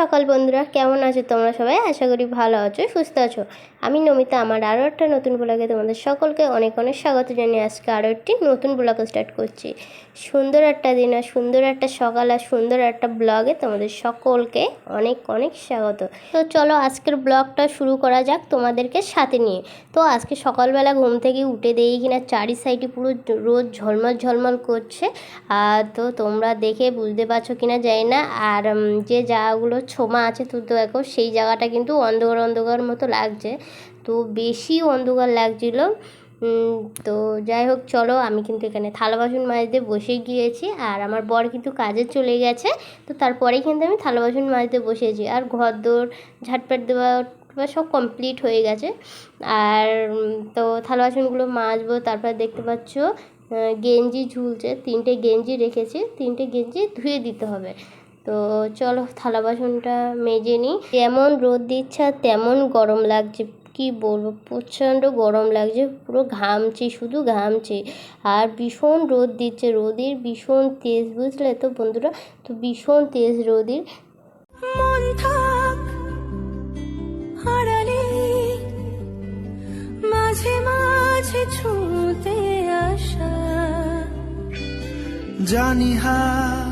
সকাল বন্ধুরা, কেমন আছো তোমরা সবাই? আশা করি ভালো আছো, সুস্থ আছো। আমি নমিতা, আমার আরও একটা নতুন ব্লগে তোমাদের সকলকে অনেক অনেক স্বাগত জানিয়ে আজকে আরও একটি নতুন ব্লগ স্টার্ট করছি। সুন্দর একটা দিন আর সুন্দর একটা সকাল আর সুন্দর একটা ব্লগে তোমাদের সকলকে অনেক অনেক স্বাগত। তো চলো আজকের ব্লগটা শুরু করা যাক তোমাদেরকে সাথে নিয়ে। তো আজকে সকালবেলা ঘুম থেকে উঠে দেই কিনা চারি সাইডে পুরো রোদ ঝলমল ঝলমল করছে। আর তো তোমরা দেখে বুঝতে পারছ কিনা জানি না। আর যে যে জায়গাগুলো ছোমা আছে তো দেখো, সেই জায়গাটা কিন্তু অন্ধকার অন্ধকার মতো লাগছে। তো বেশি অন্ধকার লাগছিল। তো যাই হোক, চলো আমি কিন্তু এখানে থালা বাসন মাজতে বসে গিয়েছি আর আমার বর কিন্তু কাজে চলে গেছে। তো তারপরেই কিন্তু আমি থালা বাসন মাজতে বসেছি আর ঘর দোর ঝাটপাট দেওয়া সব কমপ্লিট হয়ে গেছে। আর তো থালা বাসনগুলো মাজবো, তারপর দেখতে পাচ্ছ গেঞ্জি ঝুলছে, তিনটে গেঞ্জি রেখেছি, তিনটে গেঞ্জি ধুয়ে দিতে হবে। তো চলো থালা বাসনটা মেজে নিই। যেমন রোদ দিচ্ছে আর তেমন গরম লাগছে। কি বলব? প্রচণ্ড গরম লাগছে, পুরো ঘামছে, শুধু ঘামছে। আর ভীষণ রোদ দিচ্ছে, রোদের ভীষণ তেজ, বুঝলে তো বন্ধুরা? তো ভীষণ তেজ রোদের। মাঝে মাঝে ছুঁতে আসা। জানি হাত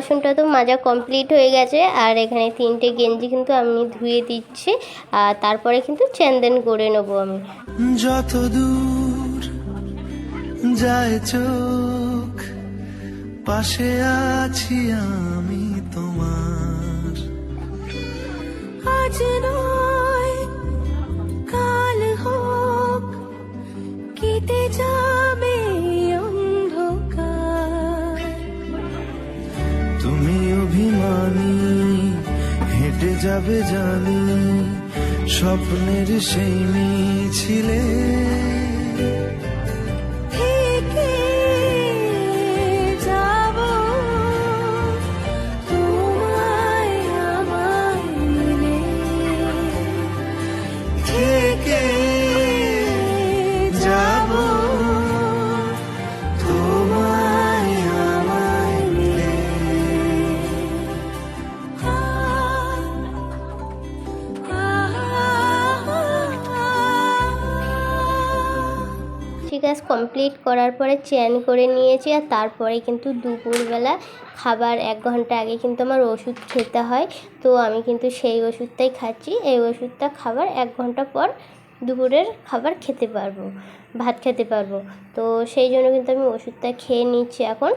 বাসনটা তো মাজা কমপ্লিট হয়ে গেছে, আর এখানে তিনটে গেঞ্জি কিন্তু আমি ধুয়ে দিচ্ছি, আর তারপরে কিন্তু চেনদেন করে নেব আমি। যত দূর যায় চোখ, পাশে আছি আমি তোমার। আজ নয়, কাল হোক, কেটে যাবে তুমি অভিমানী হেঁটে যাবে জানি স্বপ্নের সেই মিছিলে থেকে আছে কমপ্লিট করার পরে চেন করে নিয়েছি আর তারপরে কিন্তু দুপুরবেলা খাবার এক ঘণ্টা আগে কিন্তু আমার ওষুধ খেতে হয়। তো আমি কিন্তু সেই ওষুধটাই খাচ্ছি। এই ওষুধটা খাবার এক ঘণ্টা পর দুপুরের খাবার খেতে পারব, ভাত খেতে পারব। তো সেই জন্য কিন্তু আমি ওষুধটা খেয়ে নিচ্ছি এখন।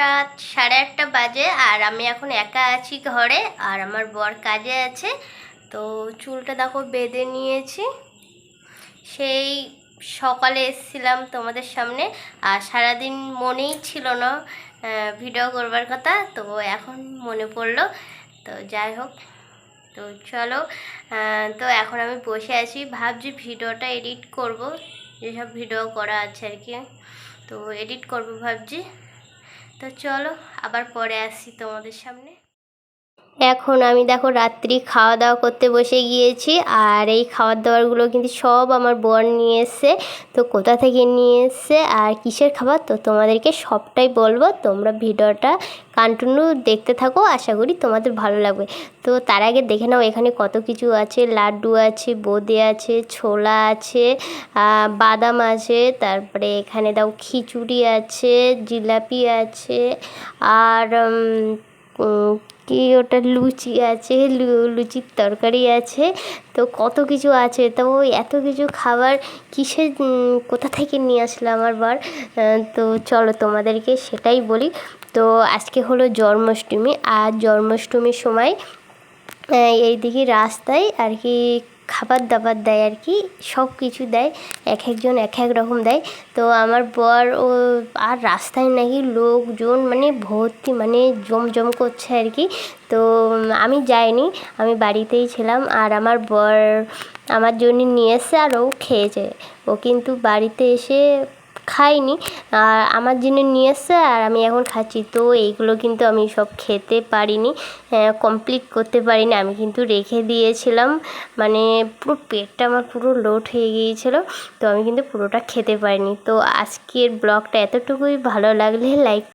রাত সাড়ে আটটা বাজে আর আমি এখন একা আছি ঘরে আর আমার বর কাজে আছে। তো চুলটা দেখো বেঁধে নিয়েছি। সেই সকালে এসেছিলাম তোমাদের সামনে আর সারাদিন মনেই ছিল না ভিডিও করবার কথা। তো এখন মনে পড়ল। তো যাই হোক, তো চলো তো এখন আমি বসে আছি। ভাবছি ভিডিওটা এডিট করব। যেসব ভিডিও করা আছে আর কি। তো এডিট করব ভাবছি। তো চলো আবার পরে আসি তোমাদের সামনে। এখন আমি দেখো রাত্রি খাওয়া দাওয়া করতে বসে গিয়েছি, আর এই খাবার দাবারগুলো কিন্তু সব আমার বর নিয়ে এসছে। তো কোথা থেকে নিয়ে এসছে আর কিসের খাবার? তো তোমাদেরকে সবটাই বলব, তোমরা ভিডিওটা কন্টিনিউ দেখতে থাকো, আশা করি তোমাদের ভালো লাগবে। তো তার আগে দেখে নাও, এখানে কত কিছু আছে। লাড্ডু আছে, বোঁদে আছে, ছোলা আছে বাদাম আছে, তারপরে এখানে দাও খিচুড়ি আছে, জিলাপি আছে, আর কি ওটা লুচি আছে লুচির তরকারি আছে। তো কত কিছু আছে? তো এত কিছু খাবার কিসে কোথা থেকে নিয়ে আসলো আমার বার? তো চলো তোমাদেরকে সেটাই বলি। তো আজকে হলো জন্মাষ্টমী, আর জন্মাষ্টমীর সময় এইদিকে রাস্তায় আর কি খাবার দাবার দেয় আর কি, সব কিছু দেয়, এক একজন এক এক রকম দেয়। তো আমার বর ও আর রাস্তায় নাকি লোকজন মানে ভর্তি মানে জমজম করছে আর কি। তো আমি যাইনি, আমি বাড়িতেই ছিলাম আর আমার বর আমার জন্য নিয়ে এসে আর ও খেয়েছে। ও কিন্তু বাড়িতে এসে খাইনি। আর আমার জন্য নিয়ে এসছে আর আমি এখন খাচ্ছি। তো এইগুলো কিন্তু আমি সব খেতে পারিনি কমপ্লিট করতে পারিনি। আমি কিন্তু রেখে দিয়েছিলাম। মানে পুরো পেটটা আমার পুরো লোড হয়ে গিয়েছিল। তো আমি কিন্তু পুরোটা খেতে পারিনি। তো আজকের ব্লগটা এতটুকুই। ভালো লাগলে লাইক